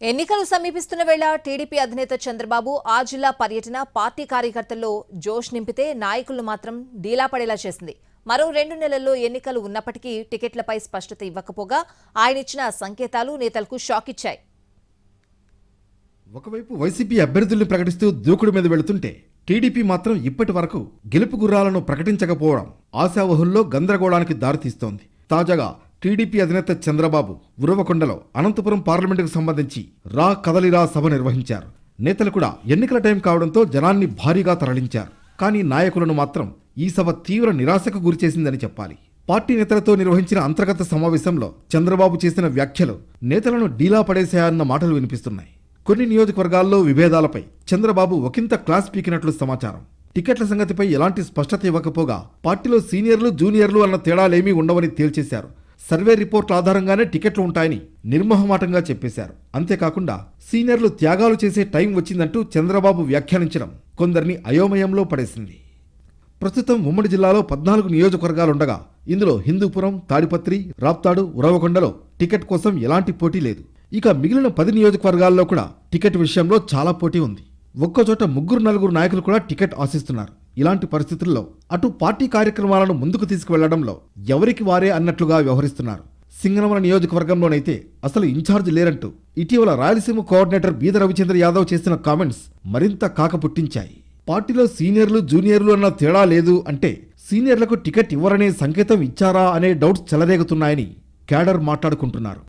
ఎన్నికలు సమీపిస్తున్న వేళ టీడీపీ అధినేత చంద్రబాబు ఆ జిల్లా పర్యటన పార్టీ కార్యకర్తల్లో జోష్ నింపితే నాయకులు మాత్రం డీలా పడేలా చేసింది. మరో రెండు నెలల్లో ఎన్నికలు ఉన్నప్పటికీ టికెట్లపై స్పష్టత ఇవ్వకపోగా ఆయన ఇచ్చిన సంకేతాలు నేతలకు షాక్ ఇచ్చాయి. ఒకవైపు వైసీపీ అభ్యర్థుల్ని ప్రకటిస్తూ దూకుడు మీద వెళుతుంటే టీడీపీ మాత్రం ఇప్పటి వరకు గెలుపు గుర్రాలను ప్రకటించకపోవడం ఆశావహుల్లో గందరగోళానికి దారితీస్తోంది. తాజాగా టీడీపీ అధినేత చంద్రబాబు ఉరవకొండలో అనంతపురం పార్లమెంటుకు సంబంధించి రా కదలిరా సభ నిర్వహించారు. నేతలు కూడా ఎన్నికల టైం కావడంతో జనాన్ని భారీగా తరలించారు. కానీ నాయకులను మాత్రం ఈ సభ తీవ్ర నిరాశకు గురిచేసిందని చెప్పాలి. పార్టీ నేతలతో నిర్వహించిన అంతర్గత సమావేశంలో చంద్రబాబు చేసిన వ్యాఖ్యలు నేతలను డీలా పడేశాయన్న మాటలు వినిపిస్తున్నాయి. కొన్ని నియోజకవర్గాల్లో విభేదాలపై చంద్రబాబు ఒకంత క్లాస్ పీకినట్లు సమాచారం. టికెట్ల సంగతిపై ఎలాంటి స్పష్టత ఇవ్వకపోగా పార్టీలో సీనియర్లు జూనియర్లు అన్న తేడాలేమీ ఉండవని తేల్చేశారు. సర్వే రిపోర్ట్ల ఆధారంగానే టికెట్లు ఉంటాయని నిర్మోహమాటంగా చెప్పేశారు. అంతేకాకుండా సీనియర్లు త్యాగాలు చేసే టైం వచ్చిందంటూ చంద్రబాబు వ్యాఖ్యానించడం కొందరిని అయోమయంలో పడేసింది. ప్రస్తుతం ఉమ్మడి జిల్లాలో పద్నాలుగు నియోజకవర్గాలుండగా ఇందులో హిందూపురం తాడిపత్రి రాప్తాడు ఉరవకొండలో టికెట్ కోసం ఎలాంటి పోటీ లేదు. ఇక మిగిలిన పది నియోజకవర్గాల్లో కూడా టికెట్ విషయంలో చాలా పోటీ ఉంది. ఒక్కచోట ముగ్గురు నలుగురు నాయకులు కూడా టికెట్ ఆశిస్తున్నారు. ఇలాంటి పరిస్థితుల్లో అటు పార్టీ కార్యక్రమాలను ముందుకు తీసుకువెళ్ళడంలో ఎవరికి వారే అన్నట్లుగా వ్యవహరిస్తున్నారు. సింగనమల నియోజకవర్గంలోనైతే అసలు ఇన్ఛార్జ్ లేరంటూ ఇటీవల రాయలసీమ కోఆర్డినేటర్ బీద రవిచంద్ర యాదవ్ చేసిన కామెంట్స్ మరింత కాకపుట్టించాయి. పార్టీలో సీనియర్లు జూనియర్లు అన్న తేడా లేదు అంటే సీనియర్లకు టికెట్ ఇవ్వరనే సంకేతం ఇచ్చారా అనే డౌట్స్ చెలరేగుతున్నాయని క్యాడర్ మాట్లాడుకుంటున్నారు.